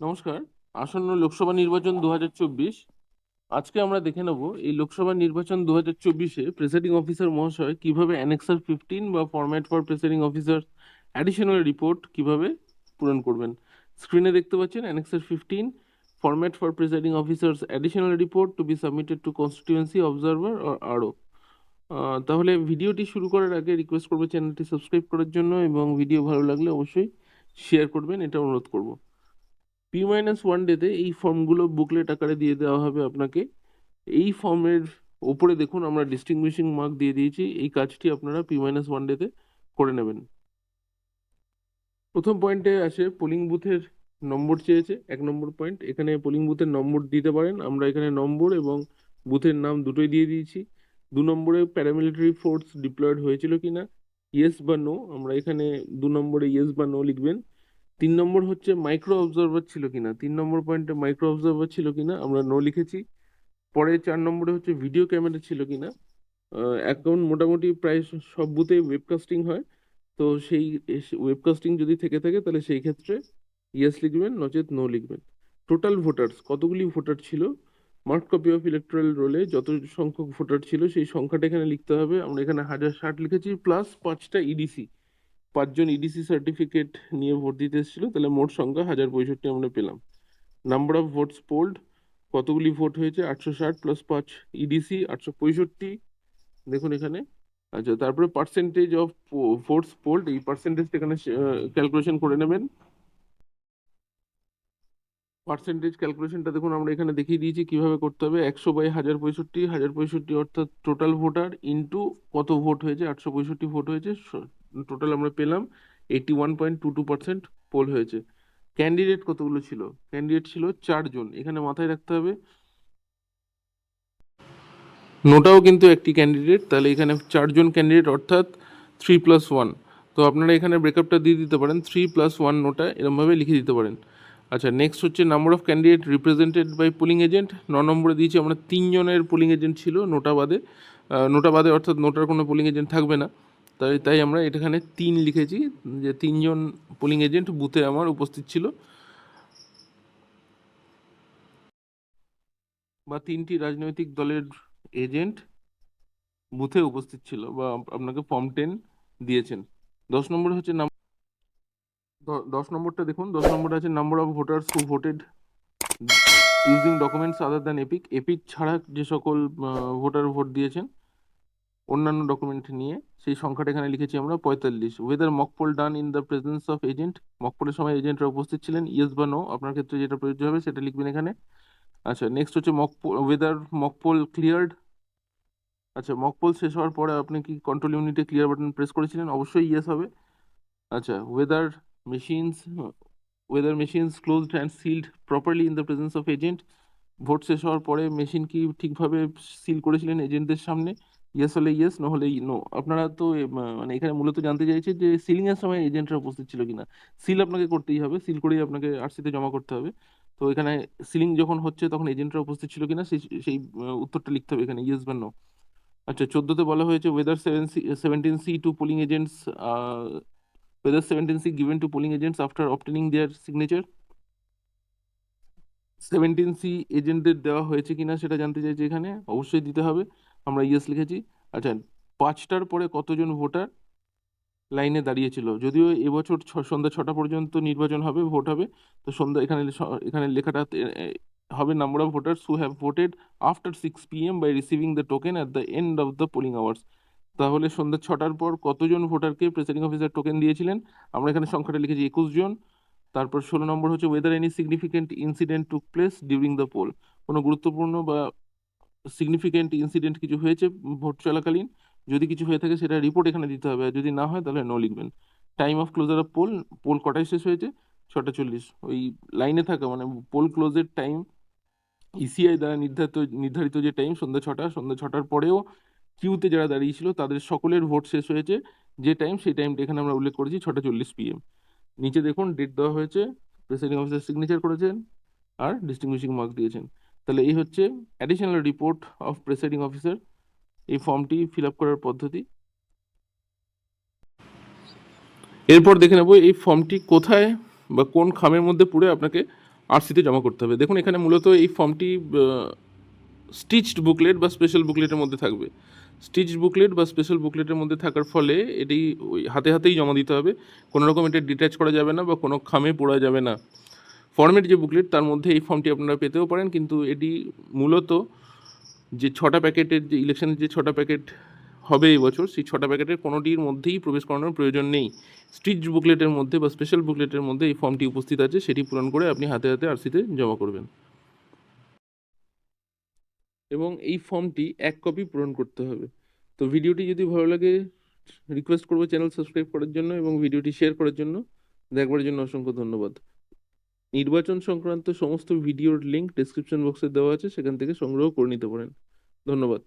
নমস্কার। আসন্ন লোকসভা নির্বাচন দু হাজার চব্বিশ। আজকে আমরা দেখে নেব এই লোকসভা নির্বাচন দু হাজার চব্বিশে প্রেসাইডিং অফিসার মহাশয় কীভাবে অ্যানেক্সার ফিফটিন বা format for presiding officer additional report কীভাবে পূরণ করবেন। স্ক্রিনে দেখতে পাচ্ছেন annexure fifteen format for presiding officers additional report to be submitted to constituency observer আরও তাহলে ভিডিওটি শুরু করার আগে রিকোয়েস্ট করব চ্যানেলটি সাবস্ক্রাইব করার জন্য এবং ভিডিও ভালো লাগলে অবশ্যই শেয়ার করবেন, এটা অনুরোধ করব। পি মাইনাস ওয়ান ডেতে এই ফর্মগুলো বুকলেট আকারে দিয়ে দেওয়া হবে আপনাকে। এই ফর্মের ওপরে দেখুন, আমরা ডিস্টিংগুইশিং মার্ক দিয়ে দিয়েছি। এই কাজটি আপনারা পি মাইনাস ওয়ান ডেতে করে নেবেন। প্রথম পয়েন্টে আসে পোলিং বুথের নম্বর চেয়েছে, এক নম্বর পয়েন্ট এখানে পোলিং বুথের নম্বর দিতে পারেন। আমরা এখানে নম্বর এবং বুথের নাম দুটোই দিয়ে দিয়েছি। দু নম্বরে প্যারামিলিটারি ফোর্স ডিপ্লয়েড হয়েছিল কিনা? ইয়েস বা নো আমরা এখানে দু নম্বরে ইয়েস বা নো লিখবেন। তিন নম্বর হচ্ছে মাইক্রো অবজারভার ছিল কিনা। তিন নম্বর পয়েন্টে মাইক্রো অবজারভার ছিল কিনা, আমরা নো লিখেছি। পরে চার নম্বরে হচ্ছে ভিডিও ক্যামেরা ছিল কিনা। এখন মোটামুটি প্রায় সব বুথে ওয়েবকাস্টিং হয়। তো সেই ওয়েবকাস্টিং যদি থেকে থাকে, তাহলে সেই ক্ষেত্রে ইয়েস লিখবেন, নচেত নো লিখবেন। টোটাল ভোটার্স কতগুলি ভোটার ছিল? মার্ক কপি অফ ইলেকট্রাল রোলে যত সংখ্যক ভোটার ছিল, সেই সংখ্যাটা এখানে লিখতে হবে। আমরা এখানে হাজার ষাট লিখেছি প্লাস পাঁচটা ইডিসি পাঁচজন ইডিসি সার্টিফিকেট নিয়ে ভোট দিতে এসেছিল, তাহলে মোট সংখ্যা হাজার পঁয়ষট্টি আমরা পেলাম। নাম্বার অফ ভোটস পোল্ড কতগুলি ভোট হয়েছে? আটশো ষাট প্লাস পাঁচ ইডিসি আটশো পঁয়ষট্টি। দেখুন এখানে। আচ্ছা তারপরে পার্সেন্টেজ অফ ভোটস পোল্ড এই পার্সেন্টেজটা এখানে ক্যালকুলেশন করে নেবেন। পার্সেন্টেজ ক্যালকুলেশনটা দেখুন, আমরা এখানে দেখিয়ে দিয়েছি কীভাবে করতে হবে। একশো বাই হাজার পঁয়ষট্টি হাজার পঁয়ষট্টি অর্থাৎ টোটাল ভোটার ইন্টু কত ভোট হয়েছে? আটশো পঁয়ষট্টি ভোট হয়েছে টোটাল আমরা পেলাম eighty one point two two percent poll হয়েছে। ক্যান্ডিডেট কতগুলো ছিল? ক্যান্ডিডেট ছিল চারজন। এখানে মাথায় রাখতে হবে, নোটাও কিন্তু একটি ক্যান্ডিডেট তাহলে এখানে চারজন ক্যান্ডিডেট অর্থাৎ থ্রি প্লাস ওয়ান তো আপনারা এখানে ব্রেকআপটা দিয়ে দিতে পারেন থ্রি প্লাস ওয়ান নোটা এরমভাবে লিখে দিতে পারেন। আচ্ছা নেক্সট হচ্ছে number of candidate represented by polling agent ন নম্বরে দিয়েছি আমরা তিনজনের পোলিং এজেন্ট ছিল নোটা বাদে। নোটা বাদে অর্থাৎ নোটার কোনো পোলিং এজেন্ট থাকবে না। তাই তাই আমরা এটাখানে তিন লিখেছি যে তিনজন পোলিং এজেন্ট বুথে আমার উপস্থিত ছিল। বা তিনটি রাজনৈতিক দলের এজেন্ট বুথে উপস্থিত ছিল বা আপনাকে ফর্ম টেন দিয়েছেন। দশ নম্বরে হচ্ছে দশ নম্বরটা দেখুন, দশ নম্বরটা আছে number of voters who voted using documents other than EPIC EPIC ছাড়া যে সকল ভোটার ভোট দিয়েছেন, অন্যান্য ডকুমেন্ট নিয়ে, সেই সংখ্যাটা এখানে লিখেছি আমরা পঁয়তাল্লিশ। Whether mock poll done in the presence of agent মকপোলের সময় এজেন্টরা উপস্থিত ছিলেন ইয়েস বা নো আপনার ক্ষেত্রে যেটা প্রযোজ্য হবে সেটা লিখবেন এখানে। আচ্ছা নেক্সট হচ্ছে mock poll whether mock poll cleared আচ্ছা মকপোল শেষ হওয়ার পরে আপনি কি কন্ট্রোল ইউনিটে ক্লিয়ার বাটন প্রেস করেছিলেন? অবশ্যই ইয়েস হবে। আচ্ছা whether machines whether machines closed and sealed properly in the presence of agent vote শেষ হওয়ার পরে মেশিন কি ঠিকভাবে সিল করেছিলেন এজেন্টদের সামনে? ইয়েস হলে ইয়েস নো হলে নো আপনারা তো মানে এখানে মূলত জানতে চাইছে যে সিলিং এর সময় এজেন্টরা উপস্থিত ছিল কিনা? সিল আপনাকে করতেই হবে সিল করেই আপনাকে আরসিতে জমা করতে হবে। তো এখানে সিলিং যখন হচ্ছে তখন এজেন্টরা উপস্থিত ছিল কিনা সেই সেই উত্তরটা লিখতে হবে এখানে ইয়েস বা নো আচ্ছা চোদ্দোতে বলা হয়েছে whether seven C seventeen C to polling agents seventeen C given to polling agents after obtaining their signature seventeen C এজেন্টদের দেওয়া হয়েছে কিনা সেটা জানতে চাইছি এখানে, অবশ্যই দিতে হবে। আমরা ইয়েস লিখেছি। আচ্ছা পাঁচটার পরে কতজন ভোটার লাইনে দাঁড়িয়েছিল? যদিও এবছর ছ, সন্ধ্যা ছটা পর্যন্ত নির্বাচন হবে, ভোট হবে। তো সন্ধ্যা এখানে এখানে লেখাটা হবে number of voters who have voted after six P M by receiving the token at the end of the polling hours তাহলে সন্ধ্যা ছটার পর কতজন ভোটারকে প্রেসাইডিং অফিসার টোকেন দিয়েছিলেন? আমরা এখানে সংখ্যাটা লিখেছি একুশ জন তারপর ষোলো নম্বর হচ্ছে whether any significant incident took place during the poll কোনো গুরুত্বপূর্ণ বা সিগনিফিকেন্ট ইনসিডেন্ট কিছু হয়েছে ভোট চলাকালীন? যদি কিছু হয়ে থাকে সেটা রিপোর্ট এখানে দিতে হবে। আর যদি না হয় তাহলে নো লিখবেন। Time of closure of poll poll কটায় শেষ হয়েছে? ছটা চল্লিশ। ওই লাইনে থাকা মানে পোল ক্লোজের টাইম ইসিআই দ্বারা নির্ধারিত নির্ধারিত যে টাইম সন্ধ্যা ছটা, সন্ধ্যা ছটার পরেও কিউতে যারা দাঁড়িয়েছিল তাদের সকলের ভোট শেষ হয়েছে। যে টাইম সেই টাইমটা এখানে আমরা উল্লেখ করেছি, ছটা চল্লিশ পিএম নিচে দেখুন ডেট দেওয়া হয়েছে প্রেসিডিং অফিসার সিগনেচার করেছেন আর ডিস্টিংগুইশিং মার্ক দিয়েছেন। তাহলে এই হচ্ছে additional report of presiding officer এই ফর্মটি ফিল আপ করার পদ্ধতি। এরপর দেখে নেব এই ফর্মটি কোথায় বা কোন খামের মধ্যে পুরে আপনাকে আরসিতে জমা করতে হবে। দেখুন, এখানে মূলত এই ফর্মটি স্টিচড বুকলেট বা স্পেশাল বুকলেটের মধ্যে থাকবে। স্টিচড বুকলেট বা স্পেশাল বুকলেটের মধ্যে থাকার ফলে এটি ওই হাতে হাতেই জমা দিতে হবে। কোনো রকম এটা ডিট্যাচ করা যাবে না বা কোনো খামে পোড়া যাবে না। ফর্মের যে বুকলেট, তার মধ্যে এই ফর্মটি আপনারা পেতেও পারেন, কিন্তু এটি মূলত যে ছটা প্যাকেটের যে ইলেকশনের যে ছটা প্যাকেট হবে এই বছর, সেই ছটা প্যাকেটের কোনোটির মধ্যেই প্রবেশ করানোর প্রয়োজন নেই। স্টিচ বুকলেটের মধ্যে বা স্পেশাল বুকলেটের মধ্যে এই ফর্মটি উপস্থিত আছে, সেটি পূরণ করে আপনি হাতে হাতে আরসিতে জমা করবেন। এবং এই ফর্মটি এক কপি পূরণ করতে হবে। তো ভিডিওটি যদি ভালো লাগে রিকোয়েস্ট করব চ্যানেল সাবস্ক্রাইব করার জন্য এবং ভিডিওটি শেয়ার করার জন্য। দেখবার জন্য অসংখ্য ধন্যবাদ। নির্বাচন সংক্রান্ত সমস্ত ভিডিওর লিঙ্ক ডিসক্রিপশন বক্সে দেওয়া আছে, সেখান থেকে সংগ্রহ করে নিতে পারেন। ধন্যবাদ।